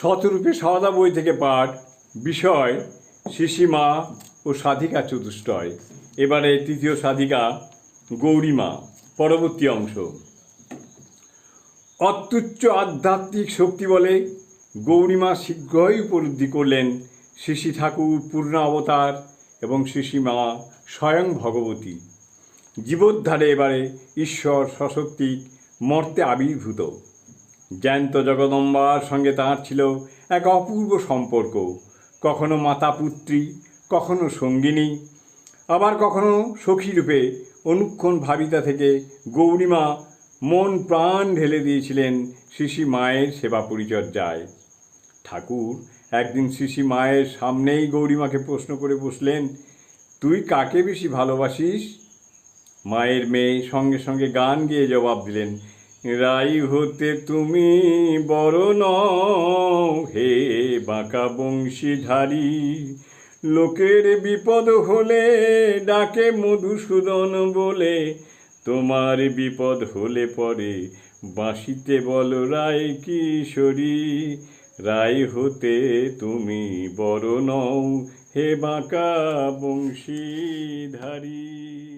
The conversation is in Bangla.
শতরূপে সাদা বই থেকে পাঠ, বিষয়, শিশিমা ও সাধিকা চতুষ্টয়। এবারে তৃতীয় সাধিকা, গৌরীমা, পরবর্তী অংশ। অত্যুচ্চ আধ্যাত্মিক শক্তি বলে গৌরীমা শীঘ্রই উপলব্ধি করলেন শিশি ঠাকুর পূর্ণ অবতার এবং শিশিমা স্বয়ং ভগবতী। জীবোদ্ধারে এবারে ঈশ্বর সশক্তি মর্তে আবির্ভূত। জ্যান্ত জগদম্বার সঙ্গে তাঁর ছিল এক অপূর্ব সম্পর্ক। কখনো মাতা পুত্রী কখনো সঙ্গিনী, আবার কখনো সখীরূপে অনুক্ষণ ভাবিতা থেকে গৌরীমা মন প্রাণ ঢেলে দিয়েছিলেন শিশি মায়ের সেবা পরিচর্যায়। ঠাকুর, একদিন শিশি মায়ের সামনেই গৌরীমাকে প্রশ্ন করে বসলেন, তুই কাকে বেশি ভালোবাসিস? মায়ের মেয়ে সঙ্গে সঙ্গে গান গেয়ে জবাব দিলেন রাই হতে তুমি নও। হে বাঁকা বংশীধারী, লোকের বিপদ হলে ডাকে মধুসূদন বলে। তোমার বিপদ হলে পরে বাঁশিতে বল, রায় কিশোরী, রায় হতে তুমি বড় নও। হে বাঁকা বংশীধারী।